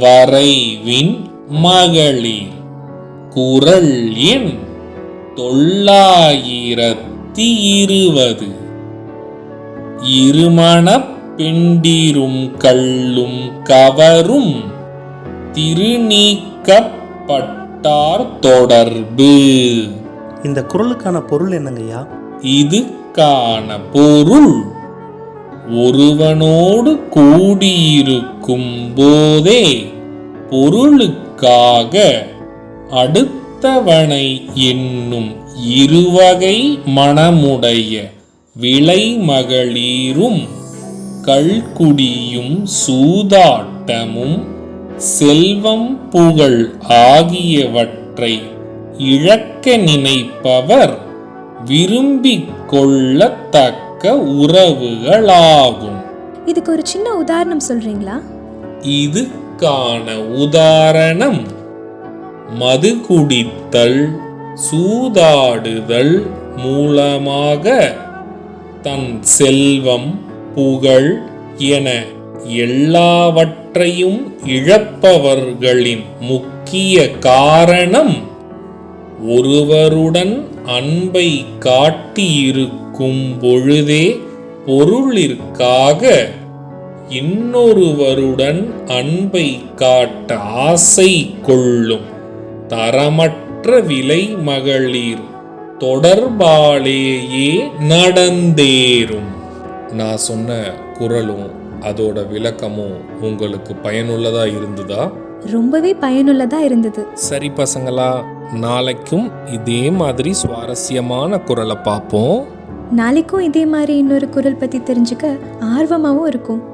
வரைவின் மகளிர் குரல் எண் தொள்ளாயிரத்தி இருபது. இருமணப் பெண்டிரும் கள்ளும் கவரும் திருநீக்கப்பட்டார் தொடர்பு. இந்த குரலுக்கான பொருள் என்னங்கய்யா? இதுக்கான பொருள். ஒருவனோடு கூடியிருக்கும் போதே பொருளுக்காக அடுத்தவனை என்னும் இருவகை மனமுடைய விளை மகளிரும் சூதாட்டமும் செல்வம் புகழ் ஆகியவற்றை இழக்க நினைப்பவர் விரும்பிக் கொள்ளத்தக்க உறவுகளாகும். இதுக்கு ஒரு சின்ன உதாரணம் சொல்றீங்களா? இதுக்கான உதாரணம் மது குடித்தல் சூதாடுதல் மூலமாக தன் செல்வம் புகழ் என எல்லாவற்றையும் இழப்பவர்களின் முக்கிய காரணம் ஒருவருடன் அன்பை காட்டியிருக்கும் பொழுதே பொருளிற்காக இன்னொருவருடன் அன்பை காட்ட ஆசை கொள்ளும் தரமற்ற விலை மகளிர் தொடர்பாலேயே நடந்தேறும். நான் சொன்ன குரலும் அதோட விளக்கமும் உங்களுக்கு பயனுள்ளதா இருந்ததா? ரொம்பவே பயனுள்ளதா இருந்தது. சரி பசங்களா நாளைக்கும் இதே மாதிரி சுவாரஸ்யமான குரலை பார்ப்போம். நாளைக்கும் இதே மாதிரி இன்னொரு குரல் பற்றி தெரிஞ்சுக்க ஆர்வமாகவும் இருக்கும்.